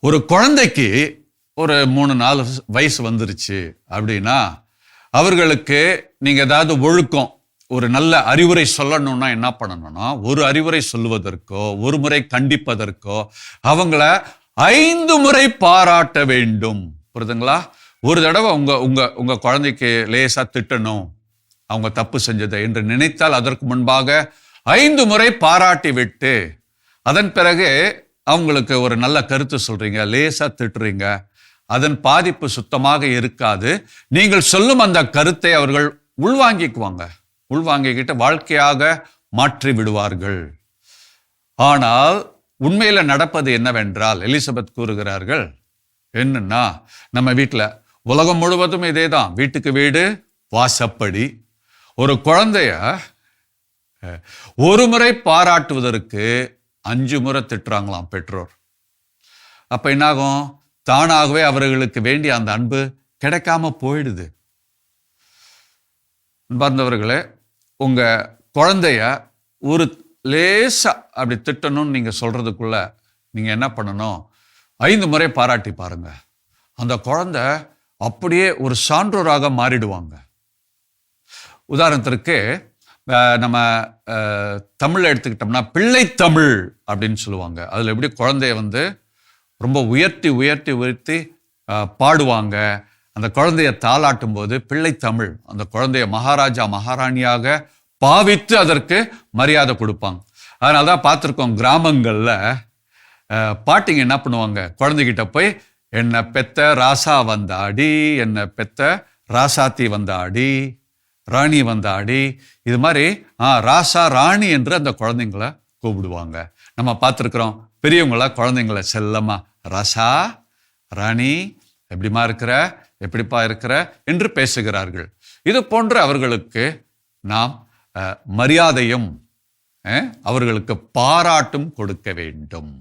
ஒரு குழந்தைக்கு ஒரு மூணு நாலு வயசு வந்துருச்சு அப்படின்னா அவர்களுக்கு நீங்கள் ஏதாவது ஒழுக்கம் ஒரு நல்ல அறிவுரை சொல்லணும்னா என்ன பண்ணணும்னா ஒரு அறிவுரை சொல்லுவதற்கோ ஒரு முறை கண்டிப்பதற்கோ அவங்கள ஐந்து முறை பாராட்ட வேண்டும். புரியுதுங்களா? ஒரு தடவை உங்கள் உங்கள் உங்கள் குழந்தைக்கு லேசாக திட்டணும். அவங்க தப்பு செஞ்சதை என்று நினைத்தால் அதற்கு முன்பாக ஐந்து முறை பாராட்டி விட்டு அதன் பிறகு அவங்களுக்கு ஒரு நல்ல கருத்து சொல்கிறீங்க லேசாக திட்டுறீங்க அதன் பாதிப்பு சுத்தமாக இருக்காது. நீங்கள் சொல்லும் அந்த கருத்தை அவர்கள் உள்வாங்கிக்குவாங்க. உள்வாங்கிக்கிட்டு வாழ்க்கையாக மாற்றி விடுவார்கள். ஆனால் உண்மையில் நடப்பது என்னவென்றால் எலிசபெத் கூறுகிறார்கள் என்னன்னா நம்ம வீட்டில் உலகம் முழுவதும் இதே தான் வீட்டுக்கு வீடு வாசப்படி. ஒரு குழந்தைய ஒரு முறை பாராட்டுவதற்கு அஞ்சு முறை திட்டுறாங்களாம் பெற்றோர். அப்போ என்னாகும்? தானாகவே அவர்களுக்கு வேண்டிய அந்த அன்பு கிடைக்காம போயிடுது. அன்பார்ந்தவர்களே உங்கள் குழந்தைய ஒரு லேசாக அப்படி திட்டணும்னு நீங்கள் சொல்கிறதுக்குள்ள நீங்கள் என்ன பண்ணணும்? ஐந்து முறை பாராட்டி பாருங்க. அந்த குழந்தை அப்படியே ஒரு சான்றோராக மாறிடுவாங்க. உதாரணத்திற்கு நம்ம தமிழை எடுத்துக்கிட்டோம்னா எடுத்துக்கிட்டோம்னா பிள்ளைத்தமிழ் அப்படின்னு சொல்லுவாங்க. அதில் எப்படி குழந்தைய வந்து ரொம்ப உயர்த்தி உயர்த்தி உயர்த்தி பாடுவாங்க. அந்த குழந்தைய தாளாட்டும் போது பிள்ளைத்தமிழ் அந்த குழந்தைய மகாராஜா மகாராணியாக பாவித்து அதற்கு மரியாதை கொடுப்பாங்க. அதனால தான் பார்த்துருக்கோம் கிராமங்களில் பாட்டிங்க என்ன பண்ணுவாங்க? குழந்தைகிட்ட போய் என்னை பெத்த ராசா வந்தாடி என்னை பெத்த ராசாத்தி வந்தாடி ராணி வந்தாடி இது மாதிரி ஆ ராசா ராணி என்று அந்த குழந்தைங்கள கூப்பிடுவாங்க. நம்ம பார்த்துருக்குறோம் பெரியவங்கள குழந்தைங்கள செல்லமா ராசா ராணி எப்படிமா இருக்கிற எப்படிப்பா இருக்கிற? என்று பேசுகிறார்கள். இது போன்று அவர்களுக்கு நாம் மரியாதையும் அவர்களுக்கு பாராட்டும் கொடுக்க வேண்டும்.